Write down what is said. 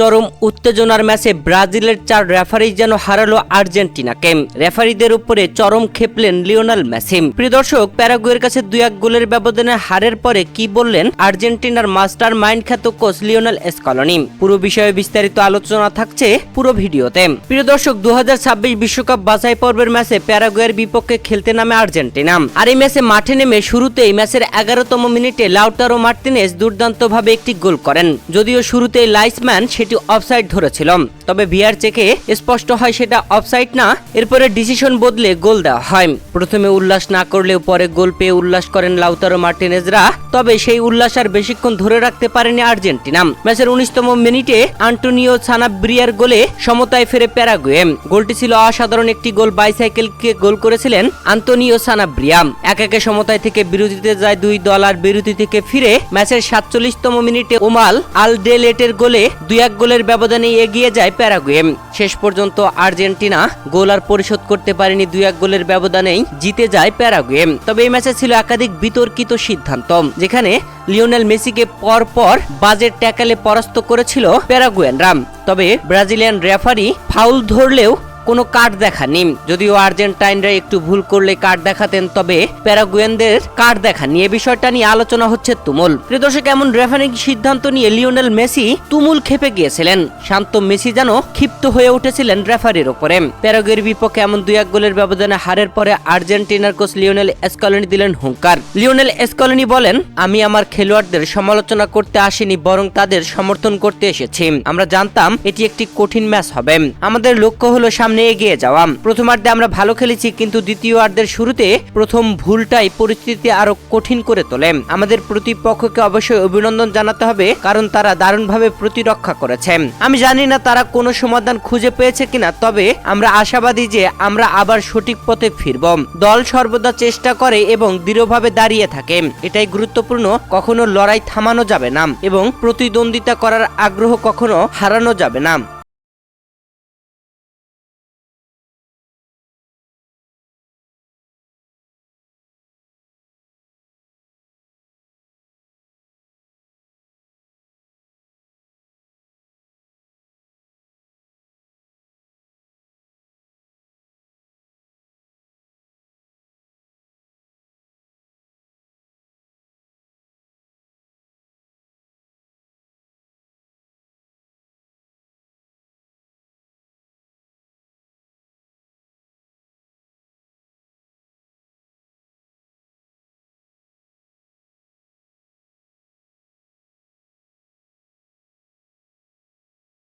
চরম উত্তেজনার ম্যাচে ব্রাজিলের চার রেফারি যেন হারালো আর্জেন্টিনাকে। রেফারিদের উপরে চরম খেপলেন লিওনাল মেসি। প্রিয় দর্শক, প্যারাগুয়ের কাছে দুই এক গোলের ব্যবধানে হারের পরে কি বললেন আর্জেন্টিনার মাস্টার মাইন্ড খ্যাত কোচ লিওনাল এসকলনি? পুরো বিষয়ে বিস্তারিত আলোচনা থাকছে পুরো ভিডিওতে। প্রিয় দর্শক দু বিশ্বকাপ বাছাই পর্বের ম্যাচে প্যারাগুয়ের বিপক্ষে খেলতে নামে আর্জেন্টিনা। আর এই ম্যাচে মাঠে নেমে শুরুতেই ম্যাচের এগারোতম মিনিটে লাউটারো মার্টিনেজ দুর্দান্তভাবে একটি গোল করেন। যদিও শুরুতেই লাইসম্যান সেটি অফসাইড ধরেছিল তবে ভিআর চেকে স্পষ্ট হয় সেটা অফসাইড না। এরপরে ডিসিশন বদলে গোল দেওয়া হয়। প্রথমে উল্লাস না করলেও পরে গোল পেয়ে উল্লাস করেন লাউতারো মার্টিনেজরা। তবে সেই উল্লাস আর বেশিক্ষণ ধরে রাখতে পারেনি আর্জেন্টিনা। ম্যাচের উনিশতম মিনিটে আন্টোনিও সানাব্রিয়ার গোলে সমতায় ফেরে প্যারাগুয়ে। গোলটি ছিল অসাধারণ একটি গোল বাইসাইকেলকে গোল করেছিলেন আন্তোনিও সানাব্রিয়া। এক একে সমতায় থেকে বিরতিতে যায় দুই দল আর বিরতি থেকে ফিরে ম্যাচের সাতচল্লিশতম মিনিটে ওমাল আল ডেলেটের গোলে দুই এক গোলের ব্যবধানে এগিয়ে যায় প্যারাগুয়ে শেষ পর্যন্ত আর্জেন্টিনা গোল আর পরিশোধ করতে পারেনি দুই এক গোলের ব্যবধানেই। জিতে যায় প্যারাগুয়ে তবে এই ম্যাচে ছিল একাধিক বিতর্কিত সিদ্ধান্ত, যেখানে লিওনেল মেসিকে পর পর বাজেট ট্যাকালে পরাস্ত করেছিল প্যারাগুয়েনরা। তবে ব্রাজিলিয়ান রেফারি ফাউল ধরলেও কোনো কার্ড দেখানি যদিও আর্জেন্টাইনরা একটু ভুল করলে কার্ড দেখাতেন, তবে প্যারাগুয়েনদের কার্ড দেখানি এ বিষয়টা নিয়ে আলোচনা হচ্ছে তুমুল। প্রিয় দর্শক, এমন রেফারিং সিদ্ধান্ত নিয়ে লিওনেল মেসি তুমুল খেপে গিয়েছিলেন। শান্ত মেসি যেন ক্ষিপ্ত হয়ে উঠেছিলেন রেফারির ওপরে। প্যারাগুয়ের বিপক্ষে এমন দুই এক গোলের ব্যবধানে হারের পরে আর্জেন্টিনার কোচ লিওনেল এসকলনি দিলেন হুঙ্কার। লিওনেল এসকলনি বলেন, আমি আমার খেলোয়াড়দের সমালোচনা করতে আসিনি, বরং তাদের সমর্থন করতে এসেছি। আমরা জানতাম এটি একটি কঠিন ম্যাচ হবে। আমাদের লক্ষ্য হলো সামনে এগিয়ে যাওয়া। প্রথমার্ধে আমরা ভালো খেলেছি, কিন্তু দ্বিতীয়ার্ধের শুরুতে প্রথম ভুলটাই পরিস্থিতি আরও কঠিন করে তোলে। আমাদের প্রতিপক্ষকে অবশ্যই অভিনন্দন জানাতে হবে, কারণ তারা দারুণভাবে প্রতিরক্ষা করেছে। আমি জানি না তারা কোনো সমাধান খুঁজে পেয়েছে কিনা, তবে আমরা আশাবাদী যে আমরা আবার সঠিক পথে ফিরব। দল সর্বদা চেষ্টা করে এবং দৃঢ়ভাবে দাঁড়িয়ে থাকে। এটাই গুরুত্বপূর্ণ, কখনো লড়াই থামানো যাবে না এবং প্রতিদ্বন্দ্বিতা করার আগ্রহ কখনো হারানো যাবে না।